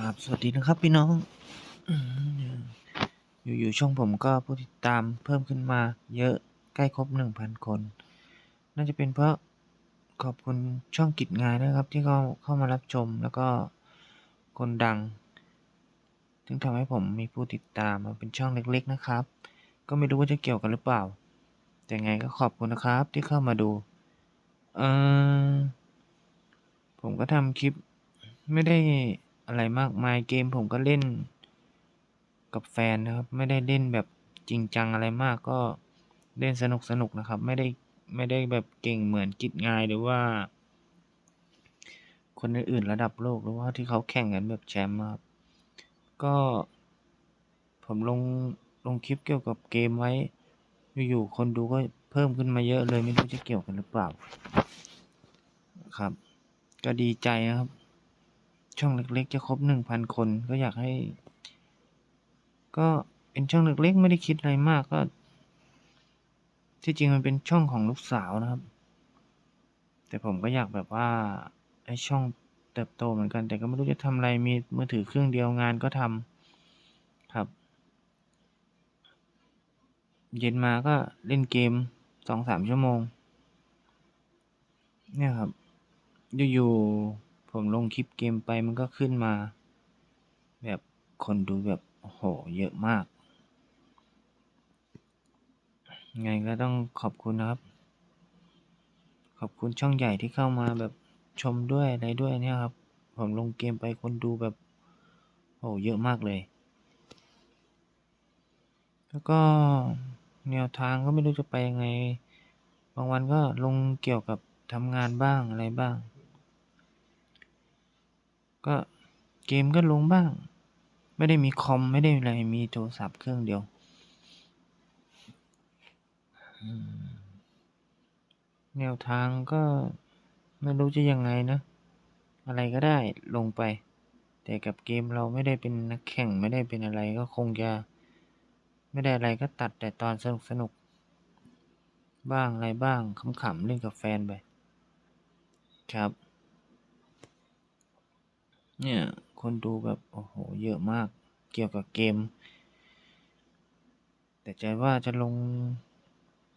ครับสวัสดีนะครับพี่น้อง อยู่ๆช่องผมก็ผู้ติดตามเพิ่มขึ้นมาเยอะใกล้ครบ 1,000 คน น่าจะเป็นเพราะขอบคุณช่องกิจงานนะครับ ที่เขาเข้ามารับชมแล้วก็คนดัง ซึ่งทำให้ผมมีผู้ติดตามมาเป็นช่องเล็กๆนะครับ ก็ไม่รู้ว่าจะเกี่ยวกันหรือเปล่า แต่ไงก็ขอบคุณนะครับที่เข้ามาดู เออผมก็ทำคลิปไม่ได้ อะไรมากมายเกมผมก็เล่นกับแฟนนะครับ ไม่ได้เล่นแบบจริงจังอะไรมากก็เล่นสนุกสนุกนะครับ ไม่ได้ไม่ได้แบบเก่งเหมือนกิจงายหรือว่า คนอื่นๆระดับโลกหรือว่าที่เขาแข่งกันแบบแชมป์ครับก็ผมลงลงคลิปเกี่ยวกับเกมไว้ อยู่ๆคนดูก็เพิ่มขึ้นมาเยอะเลยไม่รู้จะเกี่ยวกันหรือเปล่า ครับ ก็ดีใจนะครับ ช่องเล็กๆ จะครบหนึ่งพันคน ก็อยากให้ ก็เป็นช่องเล็กๆ ไม่ได้คิดอะไรมากก็ ที่จริงมันเป็นช่องของลูกสาวนะครับ แต่ผมก็อยากแบบว่าให้ช่องเติบโตเหมือนกัน แต่ก็ไม่รู้จะทำอะไรมีมือถือเครื่องเดียวงานก็ทำครับ เย็นมาก็เล่นเกมสองสามชั่วโมง เนี่ยครับ อยู่ๆ ผมลงคลิปเกมไปมันก็ขึ้นมา แบบคนดูแบบโอ้โหเยอะมาก ไงก็ต้องขอบคุณนะครับ ขอบคุณช่องใหญ่ที่เข้ามาแบบชมด้วยอะไรด้วยเนี่ยครับ ผมลงเกมไปคนดูแบบโอ้เยอะมากเลย แล้วก็แนวทางก็ไม่รู้จะไปยังไง บางวันก็ลงเกี่ยวกับทำงานบ้างอะไรบ้าง ก็เกมก็ลงบ้าง ไม่ได้มีคอมไม่ได้อะไรมีโทรศัพท์เครื่องเดียวแนวทางก็ไม่รู้จะยังไงนะ อะไรก็ได้ลงไป แต่กับเกมเราไม่ได้เป็นนักแข่งไม่ได้เป็นอะไรก็คงจะ ไม่ได้อะไรก็ตัดแต่ตอนสนุกสนุกบ้างอะไรบ้างขำๆเล่นกับแฟนไปครับ เนี่ย คนดูแบบ โอ้โห เยอะมากเกี่ยวกับเกม แต่ใจว่าจะลง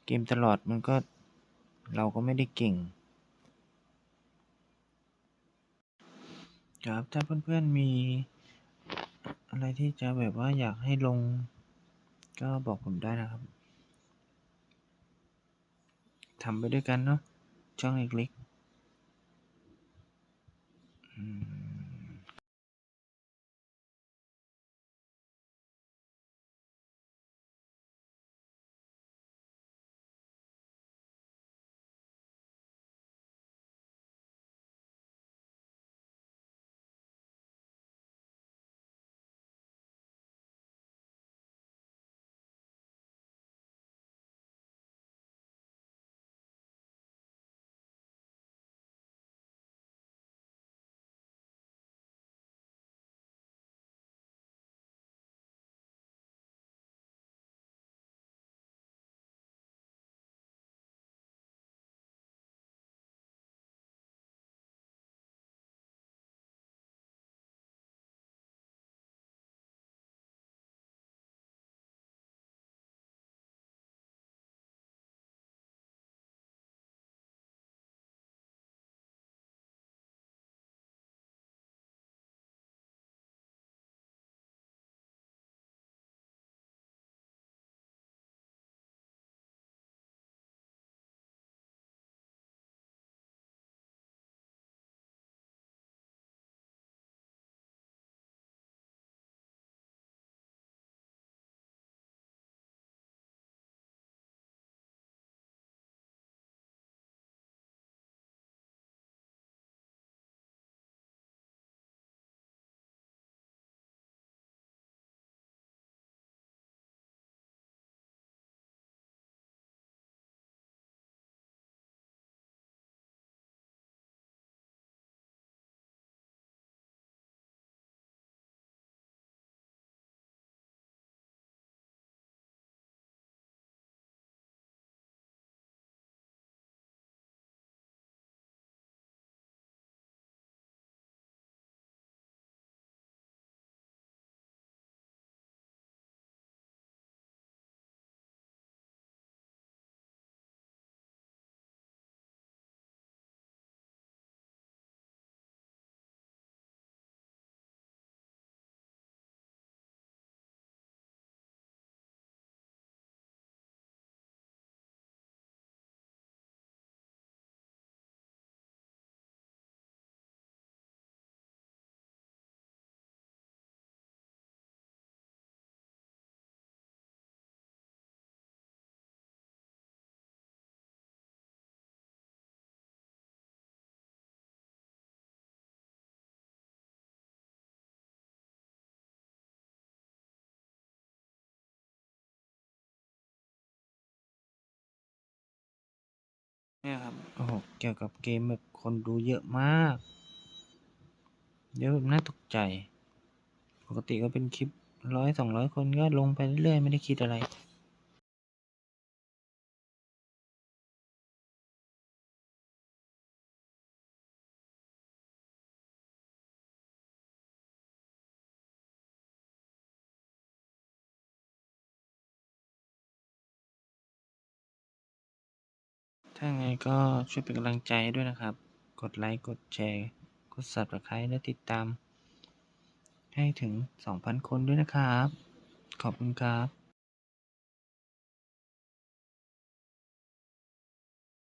เกมตลอดมันก็เราก็ไม่ได้เก่ง ครับ ถ้าเพื่อนๆมี อะไรที่จะแบบว่าอยากให้ลง ก็บอกผมได้นะครับทำไปด้วยกันเนาะช่องเล็กๆ เนี่ยครับ โอ้โหเกี่ยวกับเกมแบบคนดูเยอะมาก เยอะแบบน่าตกใจ ปกติก็เป็นคลิปร้อยสองร้อยคนก็ลงไปเรื่อยๆ ไม่ได้คิดอะไร ถ้าไงก็ช่วยเป็นกำลังใจด้วยนะครับ กดไลค์ กดแชร์ กด Subscribe และติดตาม ให้ถึง 2,000 คนด้วยนะครับ ขอบคุณครับ